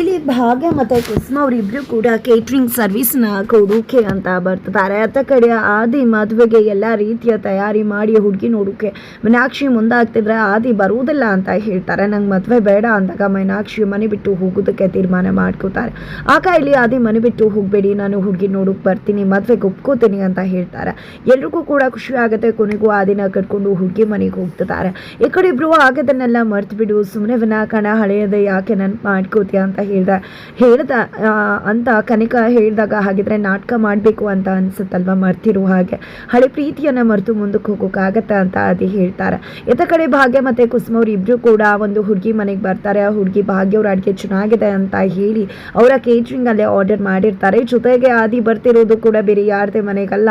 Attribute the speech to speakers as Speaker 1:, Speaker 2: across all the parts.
Speaker 1: ಇಲ್ಲಿ ಭಾಗ್ಯ ಮತ್ತು ಕುಸುಮ ಅವರಿಬ್ರು ಕೂಡ ಕೇಟ್ರಿಂಗ್ ಸರ್ವಿಸ್ನ ಕೊಡೋಕೆ ಅಂತ ಬರ್ತಿದ್ದಾರೆ. ಅತ್ತ ಕಡೆ ಆದಿ ಮದುವೆಗೆ ಎಲ್ಲ ರೀತಿಯ ತಯಾರಿ ಮಾಡಿ ಹುಡುಗಿ ನೋಡೋಕೆ ಮೀನಾಕ್ಷಿ ಮುಂದಾಗ್ತಿದ್ರೆ ಆದಿ ಬರುವುದಿಲ್ಲ ಅಂತ ಹೇಳ್ತಾರೆ. ನಂಗೆ ಮದುವೆ ಬೇಡ ಅಂದಾಗ ಮೀನಾಕ್ಷಿ ಮನೆ ಬಿಟ್ಟು ಹೋಗೋದಕ್ಕೆ ತೀರ್ಮಾನ ಮಾಡ್ಕೋತಾರೆ. ಆಗ ಇಲ್ಲಿ ಆದಿ ಮನೆ ಬಿಟ್ಟು ಹೋಗಬೇಡಿ, ನಾನು ಹುಡುಗಿ ನೋಡೋಕೆ ಬರ್ತೀನಿ, ಮದುವೆಗೆ ಒಪ್ಕೋತೀನಿ ಅಂತ ಹೇಳ್ತಾರೆ. ಎಲ್ರಿಗೂ ಕೂಡ ಖುಷಿ ಆಗುತ್ತೆ, ಕೊನೆಗೂ ಆದಿನ ಕಟ್ಕೊಂಡು ಹುಡುಗಿ ಮನೆಗೆ ಹೋಗ್ತಿದ್ದಾರೆ. ಈ ಕಡೆ ಇಬ್ರು ಆಗದನ್ನೆಲ್ಲ ಮರ್ತು ಬಿಡು ಸುಮ್ಮನೆ ವಿನಾಕಾರಣ ಹಳೆಯದೇ ಯಾಕೆ ನನ್ ಮಾಡ್ಕೋತೀಯ ಅಂತ ಹೇಳ್ದ ಹೇಳ್ದ ಅಂತ ಕನಿಕ ಹೇಳಿದಾಗ ಹಾಗಿದ್ರೆ ನಾಟಕ ಮಾಡಬೇಕು ಅಂತ ಅನ್ಸುತ್ತಲ್ವ ಮರ್ತಿರೋ ಹಾಗೆ. ಹಳೆ ಪ್ರೀತಿಯನ್ನ ಮರೆತು ಮುಂದಕ್ಕೆ ಹೋಗೋಕ್ಕಾಗತ್ತಾ ಅಂತ ಅದಿ ಹೇಳ್ತಾರೆ. ಎತ್ತ ಕಡೆ ಭಾಗ್ಯ ಮತ್ತೆ ಕುಸುಮ ಅವ್ರು ಕೂಡ ಒಂದು ಹುಡುಗಿ ಮನೆಗೆ ಬರ್ತಾರೆ, ಆ ಹುಡುಗಿ ಭಾಗ್ಯ ಅವ್ರ ಅಡುಗೆ ಚೆನ್ನಾಗಿದೆ ಅಂತ ಹೇಳಿ ಅವರ ಕೇಟ್ರಿಂಗ್ ಅಲ್ಲೇ ಆರ್ಡರ್ ಮಾಡಿರ್ತಾರೆ. ಜೊತೆಗೆ ಆದಿ ಬರ್ತಿರೋದು ಕೂಡ ಬೇರೆ ಯಾರದೇ ಮನೆಗಲ್ಲ.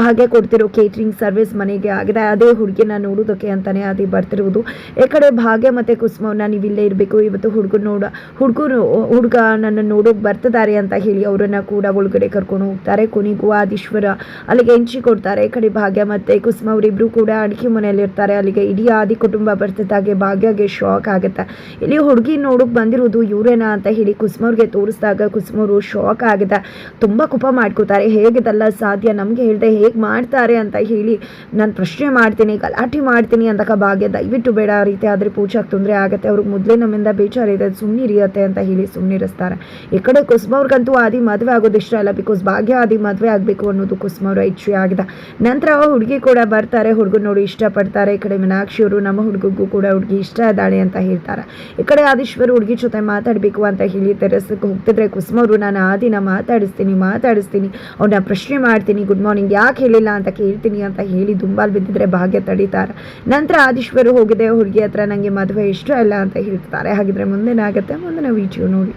Speaker 1: ಭಾಗ್ಯ ಕೊಡ್ತಿರೋ ಕೇಟ್ರಿಂಗ್ ಸರ್ವಿಸ್ ಮನೆಗೆ ಆಗಿದೆ. ಅದೇ ಹುಡುಗಿನ ನೋಡೋದಕ್ಕೆ ಅಂತಾನೆ ಆದಿ ಬರ್ತಿರೋದು. ಈ ಕಡೆ ಭಾಗ್ಯ ಮತ್ತೆ ಕುಸುಮವ್ನ ನೀವು ಇಲ್ಲೇ ಇರಬೇಕು. ಇವತ್ತು ಹುಡುಗರು ನೋಡ ಹುಡುಗರು ಹುಡುಗ ನನ್ನ ನೋಡೋಕೆ ಬರ್ತಿದ್ದಾರೆ ಅಂತ ಹೇಳಿ ಅವರನ್ನು ಕೂಡ ಒಳಗಡೆ ಕರ್ಕೊಂಡು ಹೋಗ್ತಾರೆ. ಕೊನೆಗೂ ಆದೀಶ್ವರ ಅಲ್ಲಿಗೆ ಎಂಚಿ ಕೊಡ್ತಾರೆ. ಕಡೆ ಭಾಗ್ಯ ಮತ್ತೆ ಕುಸುಮ ಅವರಿಬ್ಬರು ಕೂಡ ಅಡಿಕೆ ಮನೆಯಲ್ಲಿ ಇರ್ತಾರೆ. ಅಲ್ಲಿಗೆ ಇಡೀ ಆದಿ ಕುಟುಂಬ ಬರ್ತಿದ್ದಾಗೆ ಭಾಗ್ಯಗೆ ಶಾಕ್ ಆಗುತ್ತೆ. ಇಲ್ಲಿ ಹುಡುಗಿ ನೋಡೋಕೆ ಬಂದಿರೋದು ಇವರೇನಾ ಅಂತ ಹೇಳಿ ಕುಸುಮವ್ರಿಗೆ ತೋರಿಸಿದಾಗ ಕುಸುಮವರು ಶಾಕ್ ಆಗಿದೆ. ತುಂಬ ಕುಪ ಮಾಡ್ಕೋತಾರೆ. ಹೇಗಿದೆಲ್ಲ ಸಾಧ್ಯ? ನಮಗೆ ಹೇಳಿದೆ ಹೇಗೆ ಮಾಡ್ತಾರೆ ಅಂತ ಹೇಳಿ ನಾನು ಪ್ರಶ್ನೆ ಮಾಡ್ತೀನಿ, ಗಲಾಟೆ ಮಾಡ್ತೀನಿ ಅಂತಕ ಭಾಗ್ಯ ದಯವಿಟ್ಟು ಬೇಡ. ಆ ರೀತಿ ಆದರೆ ಪೂಜಾಗೆ ತೊಂದರೆ ಆಗುತ್ತೆ. ಅವ್ರಿಗೆ ಮೊದಲೇ ನಮ್ಮಿಂದ ಬೇಜಾರಿದೆ. ಸುಮ್ಮನಿರಿಯತ್ತೆ ಅಂತ ಹೇಳಿ. ಸುಮ್ಮನಿರಿಸ್ತಾರೆ ಈ ಕಡೆ ಕುಸುಮವ್ರಿಗಂತೂ ಆದಿ ಮದುವೆ ಆಗೋದು ಇಷ್ಟ ಅಲ್ಲ ಬಿಕಾಸ್ ಭಾಗ್ಯ ಆದಿ ಮದುವೆ ಆಗಬೇಕು ಅನ್ನೋದು ಕುಸುಮವ್ರ ಇಚ್ಛೆ ಆಗಿದೆ. ನಂತರ ಹುಡುಗಿ ಕೂಡ ಬರ್ತಾರೆ, ಹುಡುಗನ ನೋಡಿ ಇಷ್ಟಪಡ್ತಾರೆ. ಈ ಕಡೆ ಮೀನಾಕ್ಷಿಯವರು ನಮ್ಮ ಹುಡುಗಿಗೂ ಕೂಡ ಹುಡುಗಿ ಇಷ್ಟ ಇದ್ದಾಳೆ ಅಂತ ಹೇಳ್ತಾರೆ. ಈ ಕಡೆ ಆದೀಶ್ವರ್ ಹುಡುಗಿ ಜೊತೆ ಮಾತಾಡಬೇಕು ಅಂತ ಹೇಳಿ ತೆರಸಕ್ಕೆ ಹೋಗ್ತಿದ್ರೆ ಕುಸುಮವ್ರು ನಾನು ಆದಿನ ಮಾತಾಡಿಸ್ತೀನಿ ಮಾತಾಡಿಸ್ತೀನಿ ಅವ್ರನ್ನ ಪ್ರಶ್ನೆ ಮಾಡ್ತೀನಿ ಗುಡ್ ಮಾರ್ನಿಂಗ್ ಯಾಕೆ ಹೇಳಿಲ್ಲ ಅಂತ ಕೇಳ್ತೀನಿ ಅಂತ ಹೇಳಿ ದುಂಬಾಲ್ ಬಿದ್ದಿದ್ರೆ ಭಾಗ್ಯ ತಡೀತಾರೆ. ನಂತರ ಆದೀಶ್ವರು ಹೋಗಿದೆ, ಹುಡುಗಿ ಹತ್ರ ನನಗೆ ಮದುವೆ ಇಷ್ಟ ಇಲ್ಲ ಅಂತ ಹೇಳ್ತಾರೆ. ಹಾಗಿದ್ರೆ ಮುಂದೇನಾಗುತ್ತೆ? ಮುಂದಿನ ವಿಡಿಯೋ ನೋಡಿ